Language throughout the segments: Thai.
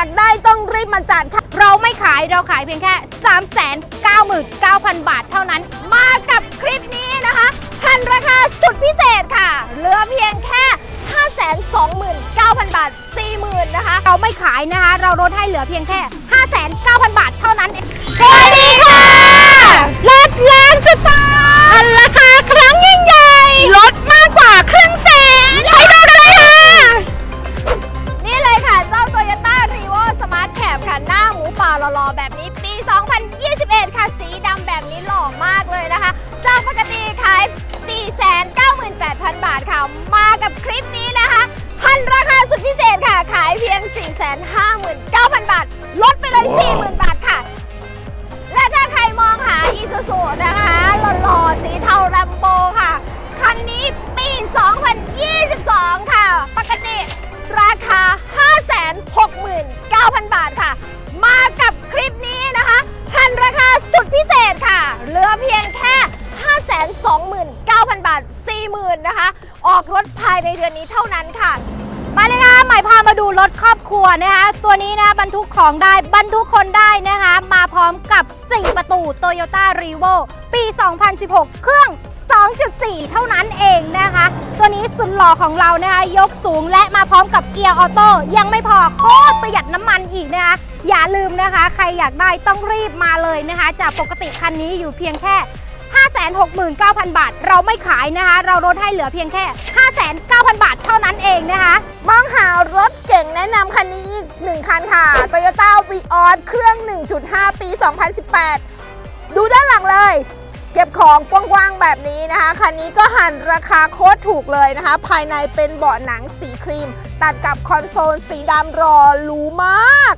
ากได้ต้องรีบมาจัดค่ะ เราไม่ขายเราขายเพียงแค่ 399,000 บาทเท่านั้น มากับคลิปนี้นะคะพันราคาสุดพิเศษค่ะ เหลือเพียงแค่ 529,000 บาท 40,000นะคะ เราไม่ขายนะคะ เราลดให้เหลือเพียงแค่59,000 บาทเท่านั้นสวัสดีค่ะลดแรงสไตล์พันราคา 9,000 บาท ลดไปเลย 40,000 บาทค่ะ และถ้าใครมองหาอีซูซูนะคะหล่อๆสีเทารัมโบค่ะ คันนี้ปี 2022 ค่ะ ปกติราคา 569,000 บาทค่ะ มากับคลิปนี้นะคะพันราคาสุดพิเศษค่ะเหลือเพียงแค่ 529,000 บาท 40,000 นะคะ ออกรถภายในเดือนนี้เท่านั้น ดูรถครอบครัวนะคะ ตัวนี้นะบรรทุกของได้บรรทุกคนได้นะคะ มาพร้อมกับ 4 ประตู Toyota r e v o ปี 2016 เครื่อง 2.4 เท่านั้นเองนะคะ ตัวนี้สุดหล่อของเรานะคะ ยกสูงและมาพร้อมกับเกียร์ออโต้ยังไม่พอโคตรประหยัดน้ำมันอีกนะคะ อย่าลืมนะคะ ใครอยากได้ต้องรีบมาเลยนะคะ จากปกติคันนี้อยู่เพียงแค่ 569,000 บาท เราไม่ขายนะคะ เราลดให้เหลือเพียงแค่ 59,000 บาทเท่านั้นเองนะคะ มองหารถเก่งแนะนำคันนี้อีกหนึ่งคันค่ะ Toyota v ีออเครื่อง 1.5 ปี 2018 ดูด้านหลังเลย เก็บของกว้างๆแบบนี้นะคะ คันนี้ก็หันราคาโคตรถูกเลยนะคะ ภายในเป็นเบาะหนังสีครีม ตัดกับคอนโซลสีดำรอหรูมาก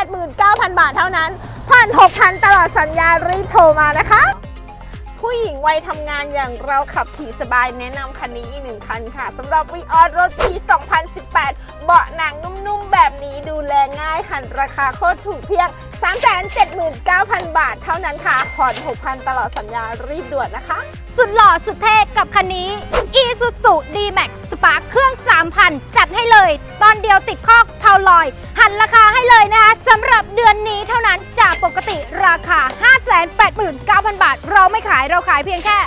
389,000 บาทเท่านั้นผ่าน6,000 ตลอดสัญญารีบโทรมานะคะ ผู้หญิงวัยทำงานอย่างเราขับขี่สบายแนะนำคันนี้อีกหนึ่งคันค่ะสำหรับวีออสรถปี 2018 เบาะหนังนุ่มๆ แบบนี้ดูแลง่ายหันราคาโคตรถูกเพียง 379,000 บาทเท่านั้นค่ะผ่อน 6,000 ตลอดสัญญารีบด่วนนะคะ สุดหล่อสุดเท่กับคันนี้ Isuzu D-Max Spark เครื่อง 3,000 ดให้เลย ตอนเดียวติดคอกเผาลอย หันราคาให้เลยนะคะสำหรับเดือนนี้เท่านั้นจากปกติราคา 589,000 บาท เราไม่ขายเราขายเพียงแค่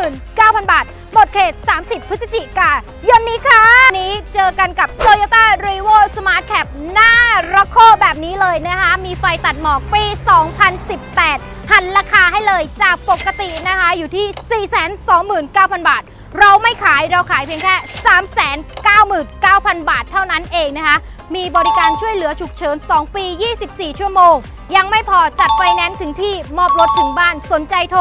559,000 บาท หมดเขต 30 พฤศจิกายนนี้ค่ะวันนี้เจอกันกับ Toyota r e v o Smart Cab หน้าร็อกโคแบบนี้เลยนะคะ มีไฟตัดหมอกปี 2018 หันราคาให้เลยจากปกตินะคะอยู่ที่ 429,000 บาท เราไม่ขายเราขายเพียงแค่ 399,000 บาทเท่านั้นเองนะคะ มีบริการช่วยเหลือฉุกเฉิน 2 ปี 24 ชั่วโมง ยังไม่พอจัดไฟแนนซ์ถึงที่มอบรถถึงบ้านสนใจโทร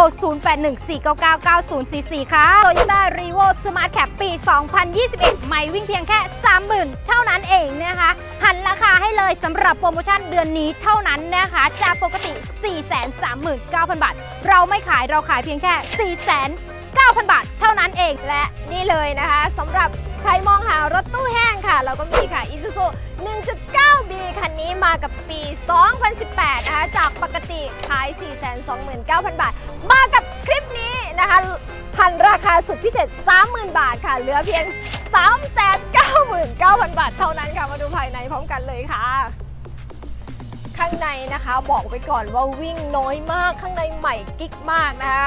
0814999044 ค่ะ Toyota r e v o Smart Cap ปี 2021 ไม่วิ่งเพียงแค่ 30,000 เท่านั้นเองนะคะ หันราคาให้เลยสำหรับโปรโมชั่นเดือนนี้เท่านั้นนะคะ จากปกติ 439,000 บาท เราไม่ขายเราขายเพียงแค่ 4,900บาทเท่านั้นเองและนี่เลยนะคะสำหรับใครมองหารถตู้แห้งค่ะ เราก็มีค่ะ Isuzu 1.9B คันนี้มากับปี 2018 นะคะ จากปกติขาย 429,000 บาท มากับคลิปนี้นะคะพันราคาสุดพิเศษ 30,000 บาทค่ะ เหลือเพียง 399,000 บาทเท่านั้นค่ะ มาดูภายในพร้อมกันเลยค่ะ ข้างในนะคะบอกไปก่อนว่าวิ่งน้อยมากข้างในใหม่กิ๊กมากนะคะ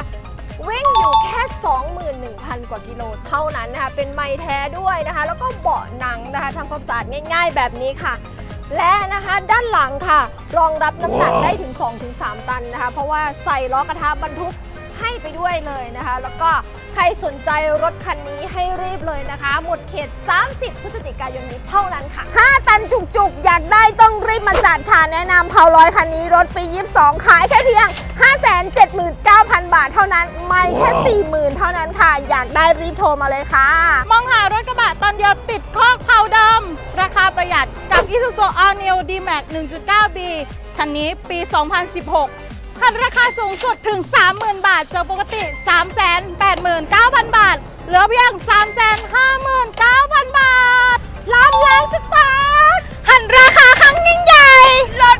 วิ่งอยู่แค่ 21,000 กว่ากิโลเท่านั้นนะคะ เป็นไม้แท้ด้วยนะคะ แล้วก็เบาะหนังนะคะทำความสะอาดง่าย ๆ แบบนี้ค่ะ และนะคะด้านหลังค่ะ รองรับน้ำหนักได้ถึง 2-3 ตันนะคะ เพราะว่าใส่ล้อกระทะบรรทุกให้ไปด้วยเลยนะคะ แล้วก็ใครสนใจรถคันนี้ให้รีบเลยนะคะ หมดเขต 30 พฤศจิกายนนี้เท่านั้นค่ะ 5 ตันจุกๆ อยากได้ต้องรีบมาจัดค่ะ แนะนำเผาร้อยคันนี้รถปี 22 ขายแค่เพียง เท่านั้นไม่แค่4ี่หมื่นเท่านั้นค่ะ อยากได้รีบโทรมาเลยค่ะ มองหารถกระบะตอนเดียวติดคอกเผาดำราคาประหยัดกับ Isuzu All New D-Max 1.9B คันนี้ปี 2016 คันราคาสูงสุดถึง 30,000 บาทจากปกติ 389,000 บาท เหลือเพียง 359,000 บาทล้านล้านสตาร์หันราคาครั้งยิ่งใหญ่ลด